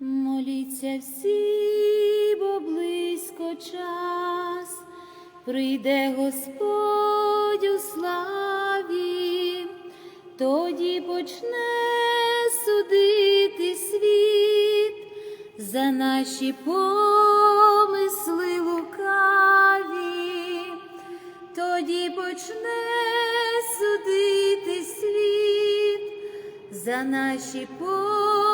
Моліться всі, бо близько час, прийде Господь у славі, тоді почне судити світ. За наші помисли лукаві, тоді почне судити світ. За наші помисли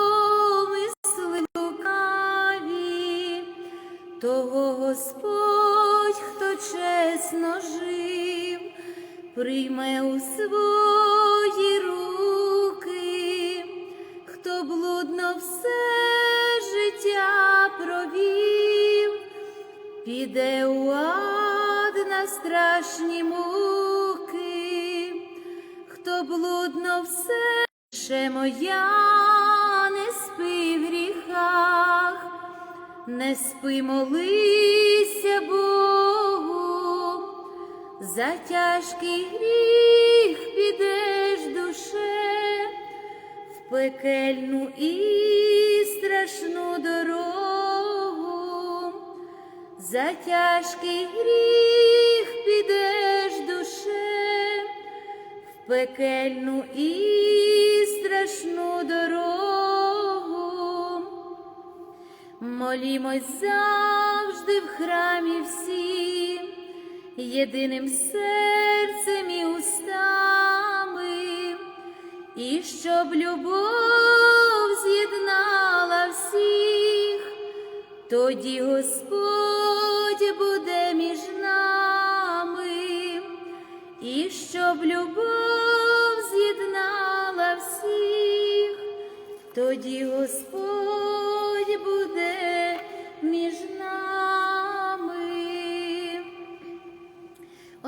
того Господь, хто чесно жив, прийме у свої руки, хто блудно все життя провів, піде у ад на страшні муки, хто блудно все ще моя не спи молися Богу, за тяжкий гріх підеш душе в пекельну і страшну дорогу, за тяжкий гріх підеш душе в пекельну і Молімось завжди в храмі всі, єдиним серцем і устами, і щоб любов з'єднала всіх, тоді Господь буде між нами, і щоб любов з'єднала всіх, тоді Господь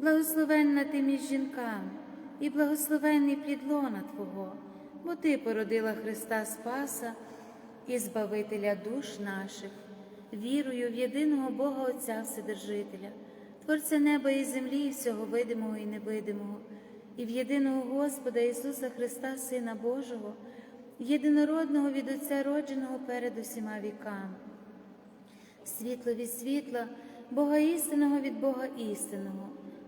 благословенна ти між жінками, і благословенний плід лона Твого, бо Ти породила Христа Спаса і Збавителя душ наших, вірую в єдиного Бога Отця Вседержителя, Творця неба і землі, і всього видимого і невидимого, і в єдиного Господа Ісуса Христа, Сина Божого, єдинородного від Отця родженого перед усіма віками. Світло від світла, Бога істинного від Бога істинного,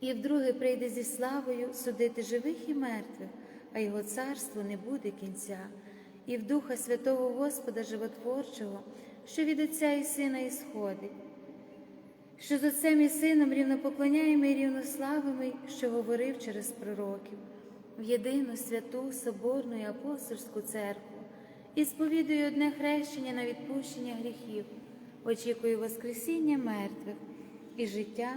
І вдруге прийде зі славою судити живих і мертвих, а його царство не буде кінця, і в Духа Святого Господа Животворчого, що від Отця і Сина ісходить, що з Отцем і Сином рівнопоклоняємо і рівнославимо, що говорив через пророків, в єдину святу Соборну і апостольську церкву, і сповідую одне хрещення на відпущення гріхів, очікую Воскресіння мертвих і життя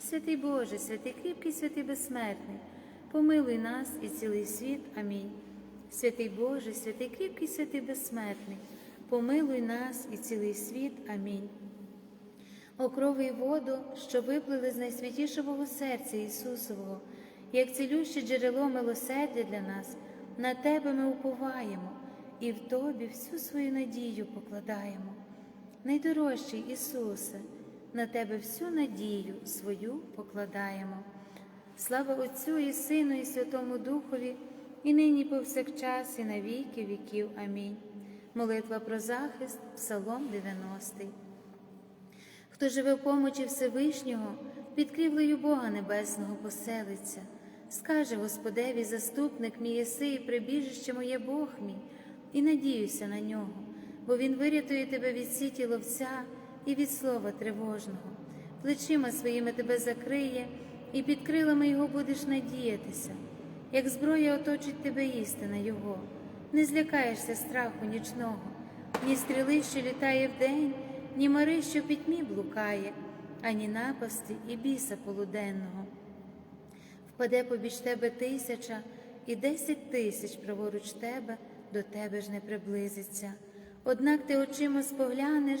Святий Боже, святий кріпкий, святий безсмертний, помилуй нас і цілий світ. Амінь. Святий Боже, святий кріпкий, святий безсмертний помилуй нас і цілий світ. Амінь. О крови й воду, що виплили з найсвятішого серця Ісусового, як цілюще джерело милосердя для нас, на Тебе ми уповаємо і в Тобі всю свою надію покладаємо. Найдорожчий Ісусе, на Тебе всю надію свою покладаємо. Слава Отцю і Сину, і Святому Духові, і нині повсякчас, і на віки віків. Амінь. Молитва про захист, Псалом 90. Хто живе в помочі Всевишнього, під крівлею Бога Небесного поселиться, скаже Господеві, заступник мій єси і прибіжище моє Бог мій, і надіюся на нього, бо Він вирятує тебе від сіті ловця і від слова тривожного, плечима своїми тебе закриє, і під крилами Його будеш надіятися, як зброя оточить тебе істина Його не злякаєшся страху нічного, ні стріли, що літає вдень, ні мари, що в пітьмі блукає, ані напасті і біса полуденного. Впаде побіч тебе тисяча і десять тисяч праворуч тебе до тебе ж не приблизиться. Однак ти очима споглянеш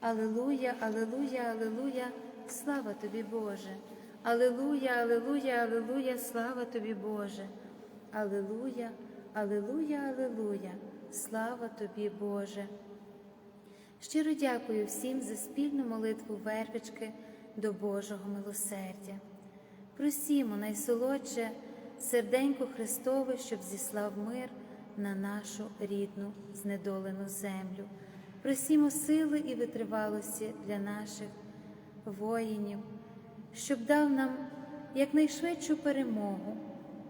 Алилуя, Алилуя, Алилуя, слава тобі, Боже. Алилуя, Алилуя, Алилуя, слава тобі, Боже. Алилуя, Алилуя, Алилуя слава тобі, Боже. Щиро дякую всім за спільну молитву вервички до Божого милосердя. Просімо найсолодше серденько Христове, щоб зіслав мир на нашу рідну знедолену землю. Просімо сили і витривалості для наших воїнів, щоб дав нам якнайшвидшу перемогу,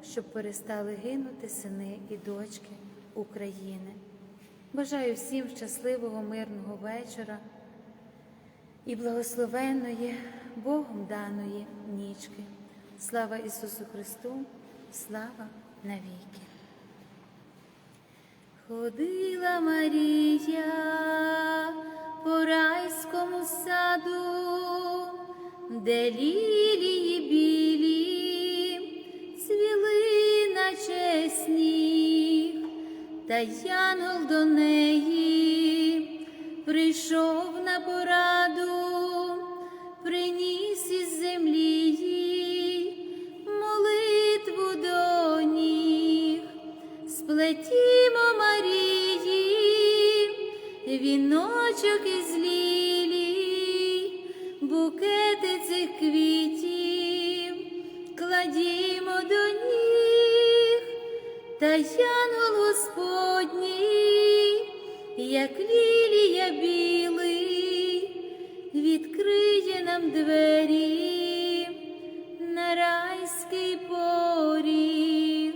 щоб перестали гинути сини і дочки. України. Бажаю всім щасливого, мирного вечора і благословенної Богом даної нічки. Слава Ісусу Христу, слава навіки. Ходила Марія по райському саду, де лілії білі цвіли на чесні та янгол до неї прийшов на пораду, як лілія білий, відкриє нам двері на райський поріг.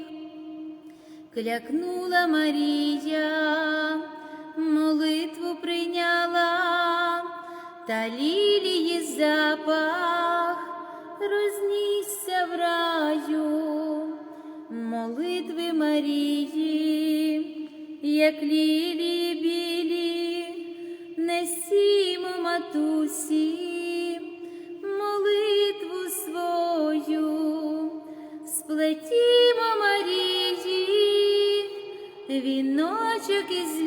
Клякнула Марія, молитву прийняла, та лілії запах рознісся в раю, молитви Марії, як лілії несімо матусі, молитву свою, сплетімо Марії, віночок із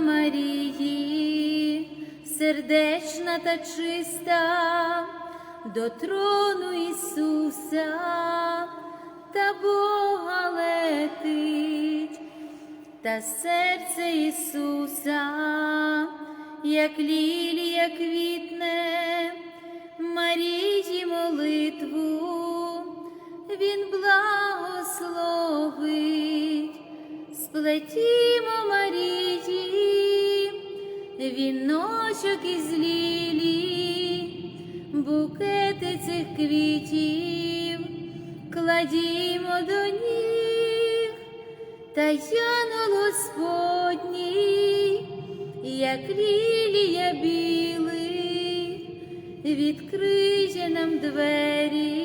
Марії, сердечна та чиста, до трону Ісуса. Та Бога летить, та серце Ісуса, як лілія квітне, Марії молитву, Він благословить. Сплетімо Марії, віночок із лілі, букети цих квітів, кладімо до ніг, та янгол Господній, як лілія білий, відкриє нам двері.